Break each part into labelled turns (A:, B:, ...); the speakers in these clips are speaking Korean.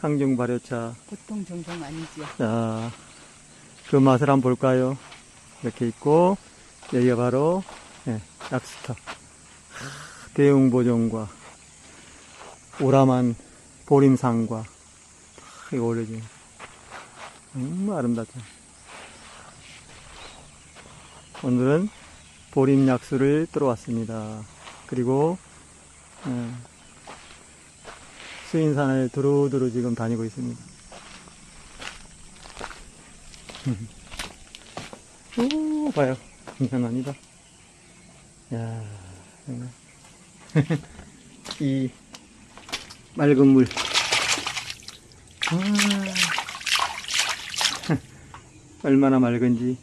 A: 항중 발효차.
B: 보통 정성 아니지요.
A: 자, 그 맛을 한번 볼까요? 이렇게 있고, 여기가 바로, 예, 약스터. 하, 대웅보정과, 오라만 보림상과, 다 이거 올려지. 음, 아름답죠. 오늘은 보림약수를 들어왔습니다. 그리고, 예, 수인산을 두루두루 지금 다니고 있습니다. 오, 봐요. 장난 아니다. 야, 정말. 이 맑은 물. 아, 얼마나 맑은지.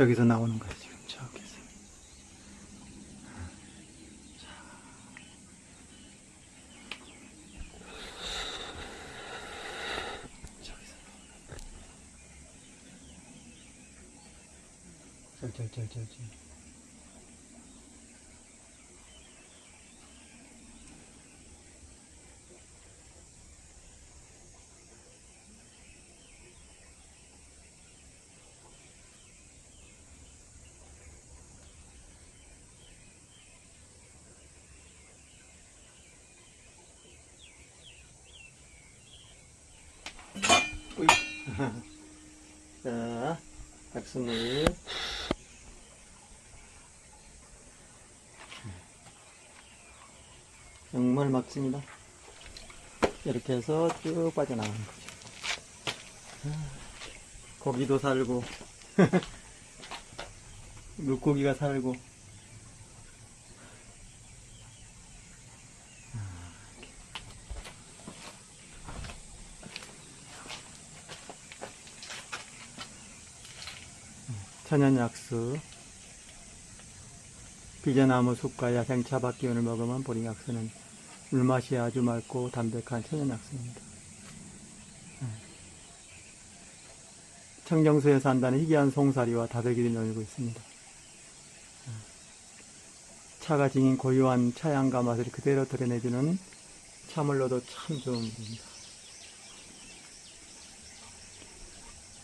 A: 저기서 나오는 거예요, 지금 저기서. 자. 저기서. 절절절절절. 오이. 자, 백수물. 정말 막습니다. 이렇게 해서 쭉 빠져나가는 거죠. 아, 고기도 살고, 물고기가 살고, 천연약수, 비자나무 숲과 야생차박 기운을 먹으면 보리약수는 물맛이 아주 맑고 담백한 천연약수입니다. 네. 청정수에 산다는 희귀한 송사리와 다슬기를 놀고 있습니다. 네. 차가 지닌 고유한 차향과 맛을 그대로 드러내주는 차물로도 참 좋은 물입니다.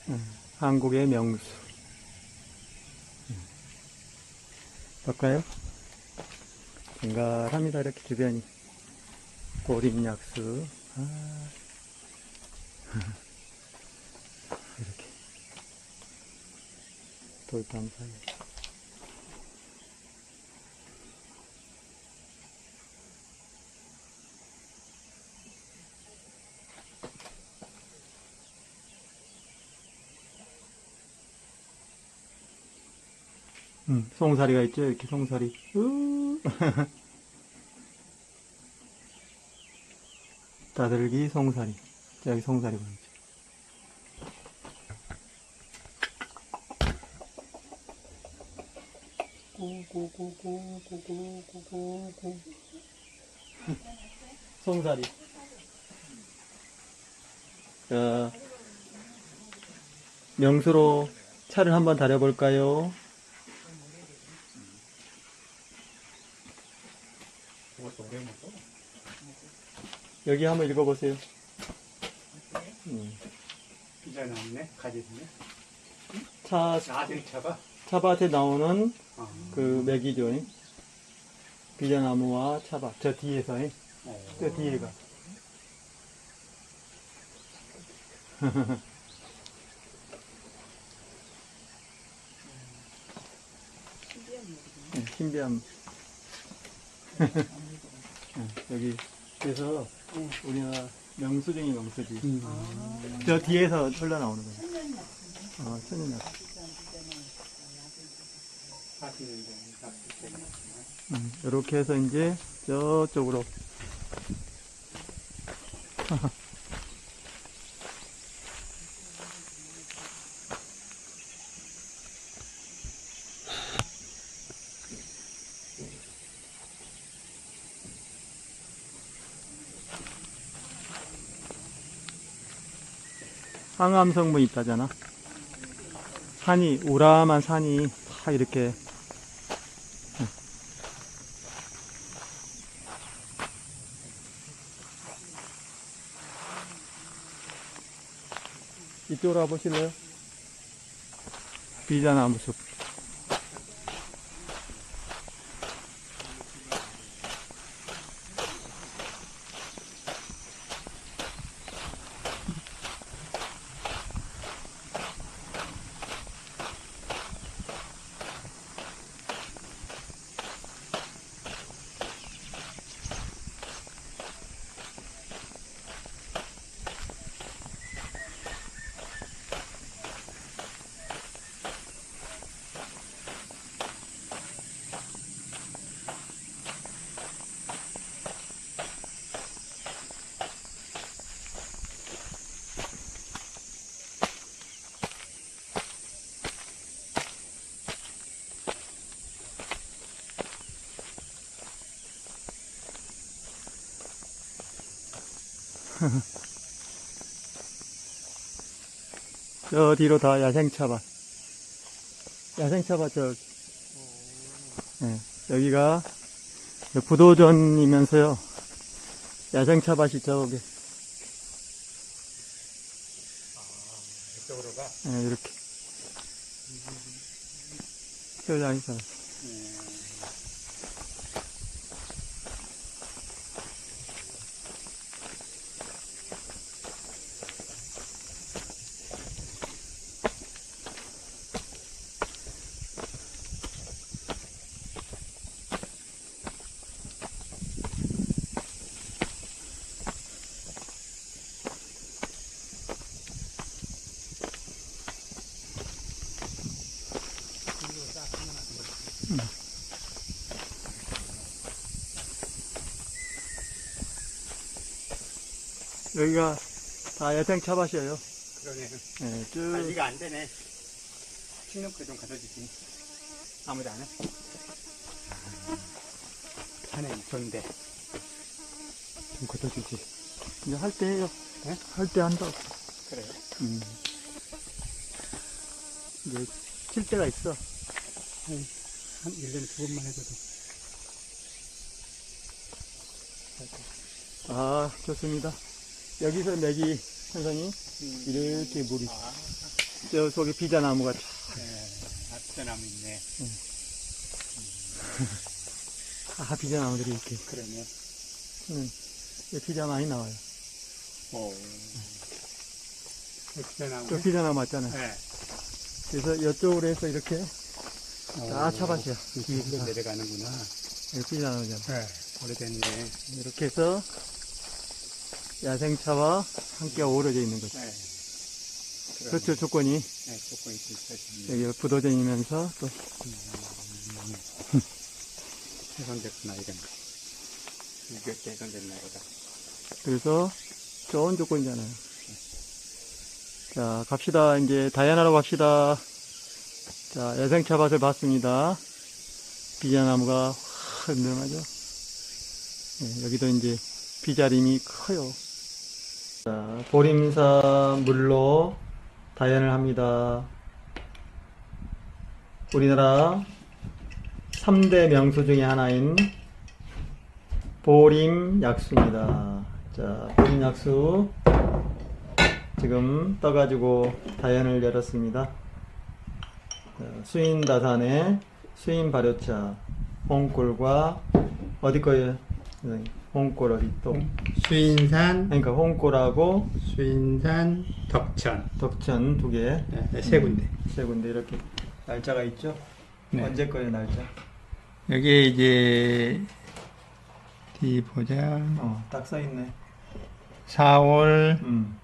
A: 네. 한국의 명수. 볼까요? 정갈합니다. 이렇게 주변이. 고림약수. 아. 이렇게. 돌담 사이. 음, 송사리가 있죠? 이렇게 송사리. 으. 다들기 송사리. 자, 여기 송사리 보이죠? 고고고고고고고고. 송사리. 자, 명수로 차를 한번 다려볼까요? 여기 한번 읽어보세요. 음.
C: 비자 나왔네, 가지네.
A: 차,
C: 자들차가.
A: 차밭에 나오는
C: 어.
A: 그 맥이죠. 비자나무와 차밭. 저 뒤에서,
C: 어.
A: 저 뒤에가. 네, 신비함. 네, 여기, 그래서 우리나라 명수 중에 명수지. 저 뒤에서 흘러나오는 거예요. 어,
C: 낚시 때문에.
A: 음, 이렇게 해서 이제 저쪽으로 항암 성분 있다잖아. 산이, 우람한 산이 다 이렇게. 이쪽으로 와보실래요? 비자나무 숲. 저 뒤로 다 야생차밭. 야생차밭 저, 예, 여기가 부도전이면서요. 야생차밭이 저기,
C: 이쪽으로 가.
A: 예, 이렇게. 야생차밭. 여기가 다 야생 차밭이에요.
C: 그러네.
A: 예, 쭉.
C: 관리가 안 되네. 식료품 좀 갖다 주지. 아무도 안 해? 하네, 좋은데.
A: 좀 갖다 주지. 이제 할 때 해요.
C: 네?
A: 할 때 한다고.
C: 그래요?
A: 음. 이제 칠 때가 있어.
C: 한 1년에 두 번만 해줘도.
A: 아, 좋습니다. 여기서 맥이 선생님 이렇게 물이
C: 아,
A: 저 속에 비자나무가 쫙
C: 네. 앞전나무 있네.
A: 아, 비자나무들이 이렇게
C: 그러네.
A: 음, 비자 많이 나와요.
C: 오. 앞전나무.
A: 저 비자나무 맞잖아요.
C: 네.
A: 그래서 이쪽으로 해서 이렇게 다
C: 오.
A: 차밭이야.
C: 이쪽으로 내려가는구나.
A: 이렇게 비자나무잖아.
C: 네. 오래됐네.
A: 이렇게 해서 야생차와 함께 어우러져 있는 거죠.
C: 네.
A: 그렇죠, 조건이.
C: 네, 조건이 좀 있어지네.
A: 여기 부도전이면서 또
C: 개선됐구나, 이건. 이게 개선됐나 보다.
A: 그래서 좋은 조건이잖아요. 자, 갑시다. 이제 다이아나로 갑시다. 자, 야생차 밭을 봤습니다. 비자나무가 흔들하죠. 네, 여기도 이제 비자림이 커요. 자, 보림사 물로 다연을 합니다. 우리나라 3대 명소 중에 하나인 보림 약수입니다. 자, 보림 약수 지금 떠가지고 다연을 열었습니다. 자, 수인다산의 수인 발효차 홍골과 어디 거예요? 선생님? 홍골 어디 또?
C: 수인산,
A: 그러니까 홍골하고
C: 수인산, 덕천.
A: 덕천 두 개,
C: 네, 세 군데.
A: 세 군데 이렇게 날짜가 있죠?
C: 네.
A: 언제 거예요 날짜?
C: 여기 이제, 어디 보자.
A: 어, 딱 써 있네.
C: 4월,
A: 음,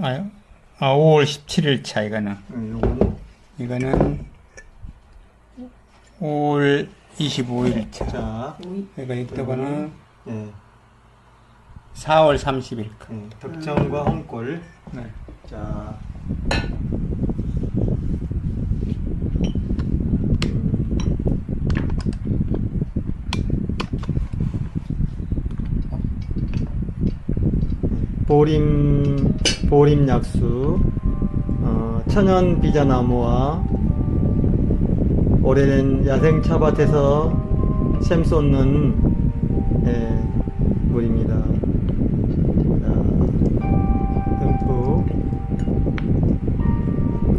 C: 아, 아 5월 17일 차, 이거는.
A: 음,
C: 이거는 5월 25일 차.
A: 자,
C: 이거 이거는
A: 예,
C: 4월 30일.
A: 예, 덕천과 홍골.
C: 네.
A: 자, 보림 보림 약수, 어, 천연 비자나무와 오래된 야생 차밭에서 샘 쏟는 예, 물입니다. 자, 듬뿍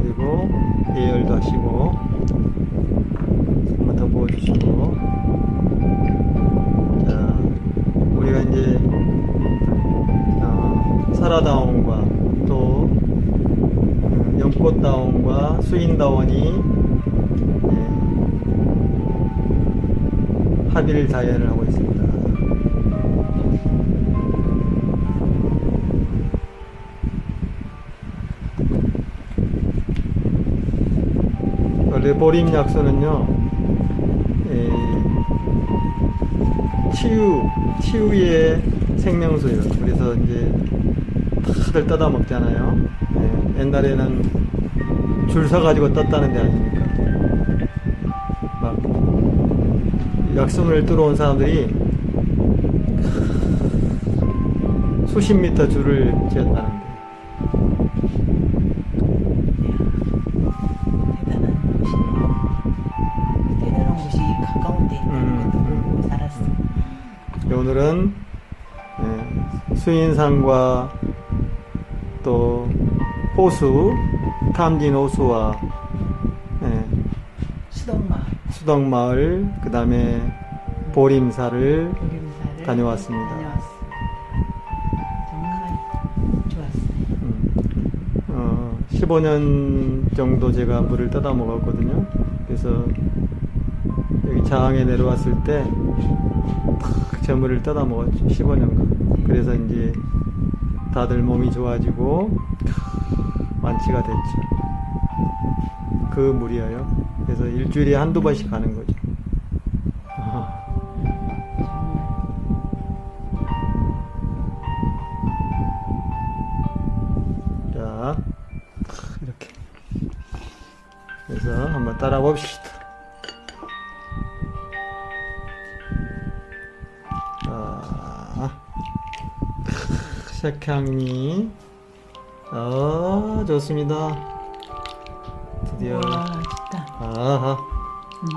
A: 그리고 예열도 하시고 한번 더 부어주시고 자 우리가 이제 어, 사라다원과 또 어, 연꽃다원과 수인다원이 예, 합일 다연을 하고 있습니다. 원래 보림 약수는요, 에, 치유, 치유의 생명수예요. 그래서 이제 다들 떠다 먹잖아요. 예, 옛날에는 줄 서가지고 떴다는 데 아닙니까? 약수문을 뚫어온 사람들이 수십 미터 줄을 지었다는데.
B: 대단한 곳이 가까운 데 있다는
A: 음,
B: 것도
A: 음.
B: 살았어.
A: 예, 오늘은 예, 수인산과 또 호수, 탐진 호수와 예,
B: 수덕마
A: 수덕마을, 그 다음에 보림사를
B: 보림사를
A: 다녀왔습니다.
B: 다녀왔어. 정말 좋았어.
A: 음, 어, 15년 정도 제가 물을 떠다 먹었거든요. 그래서 여기 자항에 내려왔을 때, 탁저 물을 떠다 먹었죠. 15년간. 그래서 이제 다들 몸이 좋아지고, 완치가 됐죠. 그 물이에요. 그래서 일주일에 한두 번씩 가는 거죠. 아, 자, 이렇게. 그래서 한번 따라 봅시다. 자, 색향이, 아, 좋습니다. 드디어. 아하.
B: 음.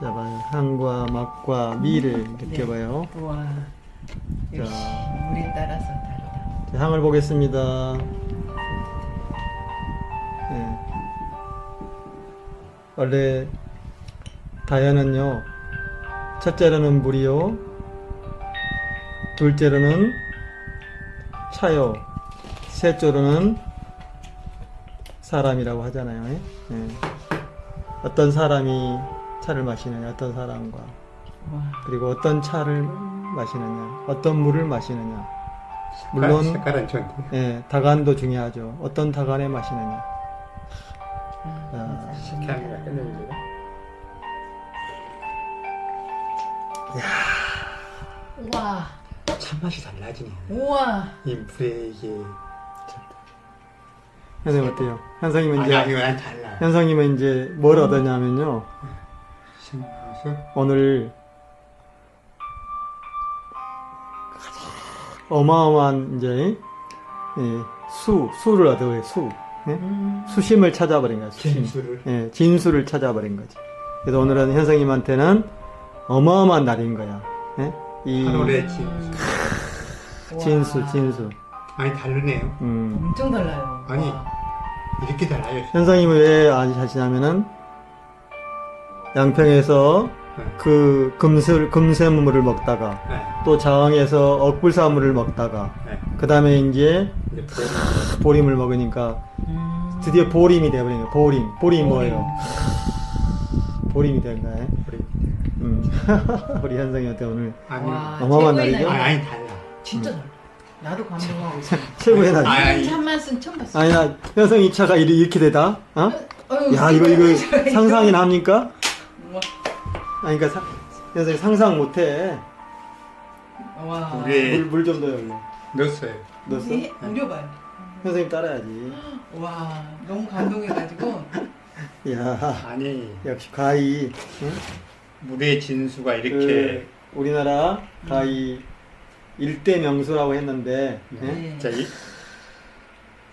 A: 자, 봐요. 향과 맛과 미를 느껴봐요.
B: 우와 역시 물에 따라서 다르다.
A: 자, 향을 보겠습니다. 네. 원래 다연은요, 첫째로는 물이요, 둘째로는 차요, 셋째로는 사람이라고 하잖아요. 예? 예. 어떤 사람이 차를 마시느냐, 어떤 사람과,
B: 와
A: 그리고 어떤 차를 마시느냐, 어떤 물을 마시느냐. 물론
C: 색깔은 좋은데.
A: 예, 다간도 중요하죠. 어떤 다간에 마시느냐.
B: 아,
A: 야.
B: 우와
C: 참맛이 달라지네.
B: 우와
C: 이 물에 이게.
A: 현생님 어때요? 현생님은
C: 아니,
A: 이제,
C: 아니, 달라.
A: 현생님은 이제 뭘 얻었냐면요. 오늘 어마어마한 이제, 예, 수, 수를 얻어요, 수. 예?
B: 음.
A: 수심을 찾아버린 거야, 수심.
C: 진수를.
A: 예, 진수를 찾아버린 거지. 그래서 오늘은 현생님한테는 어마어마한 날인 거야. 예? 이
C: 하늘의 진수.
A: 진수, 진수.
C: 많이 다르네요.
A: 음.
B: 엄청 달라요.
C: 아니.
B: 와.
C: 이렇게 달라요.
A: 현상님은 왜 아시냐면은 양평에서
C: 네.
A: 그 금슬 금샘물을 먹다가
C: 네.
A: 또 자왕에서 억불사물을 먹다가
C: 네.
A: 그 다음에 이제
C: 이제 보리.
A: 보림을 먹으니까
B: 음.
A: 드디어 보림이 되어버린 거예요. 보림. 보림이 뭐예요? 보림이 된 거예요.
C: 보리.
A: 음. 우리 현상이한테 오늘
C: 아니.
B: 와,
A: 어마어마한 날이죠?
C: 아니. 아니, 달라.
B: 진짜 달라. 나도 감동하고 있어.
A: 최고의 날.
C: 아니, 아니.
B: 참맛은 처음 봤어.
A: 아니야 현상 2차가 이렇게 되다. 어?
B: 어휴,
A: 야 이거 이거
B: 이거
A: 상상이 납니까?
B: 우와.
A: 아니 그러니까 상, 현상이 상상 못해.
B: 와.
C: 우리-
A: 물물좀 더 열려.
C: 넣었어요.
A: 넣었어?
B: 네, 우려봐요.
A: 선생님 따라야지.
B: 와, 너무 감동해가지고.
A: 야
C: 아니,
A: 역시 가히 응?
C: 물의 진수가 이렇게.
A: 그 우리나라 가히 일대 명수라고 했는데 예?
B: 네.
C: 자, 이,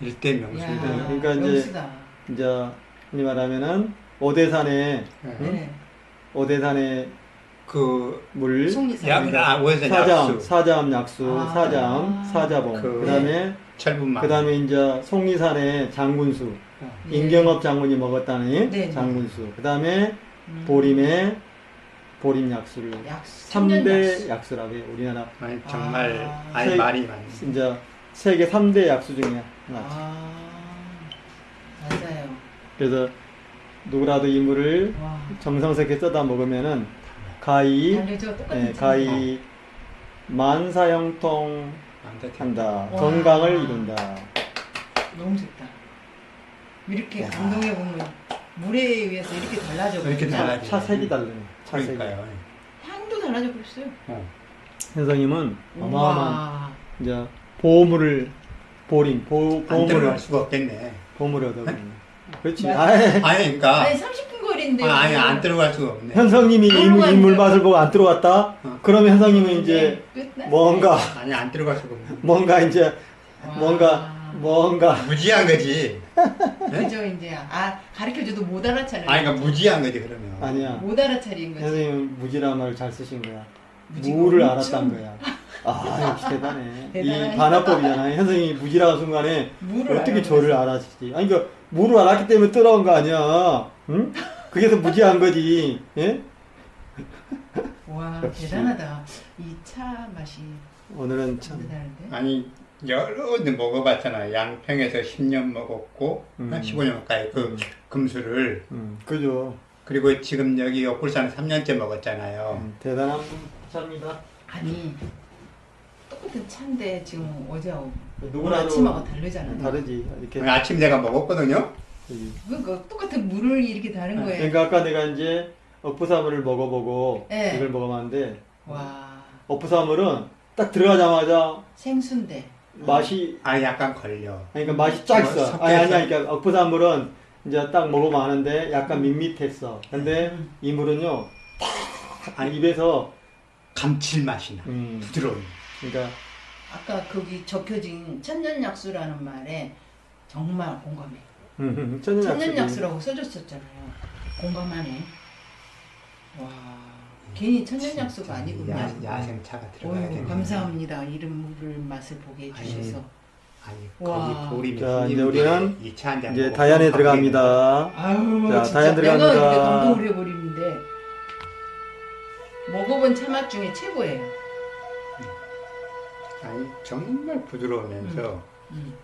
C: 일대 명수.
B: 야,
A: 그러니까 이제-
B: 명수다.
A: 이제 흔히 말하면은 오대산에
C: 네.
B: 네.
A: 오대산에 그물
B: 송리산.
C: 약, 아,
A: 사자암,
C: 약수,
A: 사자암 약수,
B: 아.
A: 사자암, 사자봉.
C: 그-
A: 그, 다음에
C: 철분만.
A: 그다음에 이제 송리산에 장군수,
B: 네.
A: 임경업 장군이 먹었다는
B: 네.
A: 장군수. 그다음에
B: 음.
A: 보림에 보림 약수를
B: 약수.
A: 3대 약수라고 해요. 우리나라
C: 아니, 정말
B: 아.
C: 아니
A: 세-
C: 말이 많네.
A: 이제 세계 3대 약수 중에 하나.
B: 아, 맞아요.
A: 그래서 누구라도 이 물을
B: 와.
A: 정성스럽게 떠다 먹으면은 가히
B: 똑같은
A: 예,
B: 참.
A: 가히 만사형통
C: 안 돼.
A: 한다.
B: 와.
A: 건강을 이룬다.
B: 너무 좋다. 이렇게
A: 와.
B: 감동해 보면 물에 의해서 이렇게 달라져
C: 이렇게
B: 버린다.
C: 달라져.
A: 차색이 다르네. 차색이.
C: 그러니까요.
B: 향도 달라져 버렸어요.
C: 어.
A: 선생님은 어마어마한
B: 우와.
A: 이제 보물을 보림, 보,
C: 안
A: 보물을
C: 수가 없겠네.
A: 보물을 얻어버리네. 그렇지.
B: 맞아.
A: 아이,
C: 아니, 그러니까.
B: 아니 30분 거리인데.
C: 아, 아니, 안 들어갈 수가 없네.
A: 현성님이 이,
B: 들어가니까.
A: 물- 이 물맛을 보고 안 들어갔다?
C: 어.
A: 그러면 현성님은 이제
B: 끝나?
A: 뭔가,
C: 아니, 안 들어갈 수가 없네.
A: 뭔가 이제,
B: 와.
A: 뭔가, 뭔가,
C: 무지한 거지.
B: 그죠 이제 아 가르쳐줘도 못 알아차려.
C: 아니, 그러니까 무지한 거지, 그러면.
A: 아니야.
B: 못 알아차린 거지.
A: 선생님은 무지란 말을 잘 쓰신 거야. 무를 알았단 거야. 아, 역시 대단해. 이. 반화법이잖아. 현성이 무지라는 순간에 어떻게. 저를 알아주지? 아니, 그, 무를 알았기 때문에 뜨러운 거 아니야. 응? 그게 더 무지한 거지. 예?
B: 와
A: 역시.
B: 대단하다. 이 차 맛이
A: 오늘은 참.
C: 아니, 여러 번 먹어봤잖아. 양평에서 10년 먹었고,
A: 음.
C: 15년 가까이 그 금수를.
A: 음, 그죠.
C: 그리고 지금 여기 옆불산에 3년째 먹었잖아요.
A: 음, 대단한 차입니다.
B: 아니 똑같은 차인데 지금 어제하고 오늘
A: 누구라도
B: 아침하고 다르잖아.
A: 다르지. 이렇게.
C: 아침 내가 먹었거든요.
A: 이-
B: 그러니까 똑같은 물을 이렇게 다른 거예요.
A: 그러니까 아까 내가 이제 어푸사물을 먹어보고
B: 네.
A: 이걸 먹어봤는데
B: 와
A: 어푸사물은 딱 들어가자마자
B: 생순대.
A: 맛이
C: 아, 약간 걸려.
A: 아니, 그러니까 맛이 쫙 있어.
C: 섞여서.
A: 아니 아니 그러니까 어푸사물은 이제 딱 먹으면 아는데 약간 밋밋했어. 근데
B: 음.
A: 이 물은요 딱 입에서
C: 감칠맛이 나.
A: 음,
C: 부드러운.
A: 그러니까
B: 아까 거기 적혀진 천년약수라는 말에 정말 공감해.
A: 음.
B: 천년약수라고 써줬었잖아요. 공감하네. 와 괜히 천년약수가 아니고
C: 야. 야생차가 들어가야겠네.
B: 어휴, 감사합니다. 이름을 맛을 보게 해주셔서.
C: 아니,
B: 와.
C: 거기
A: 자, 이제 우리는 이제 다연에 들어갑니다.
B: 아유,
A: 자,
B: 진짜
A: 다연
B: 내가
A: 들어갑니다.
B: 이렇게 감동을 해버리는데 먹어본 차 맛 중에 최고예요.
C: 아니, 정말 부드러우면서
B: 음.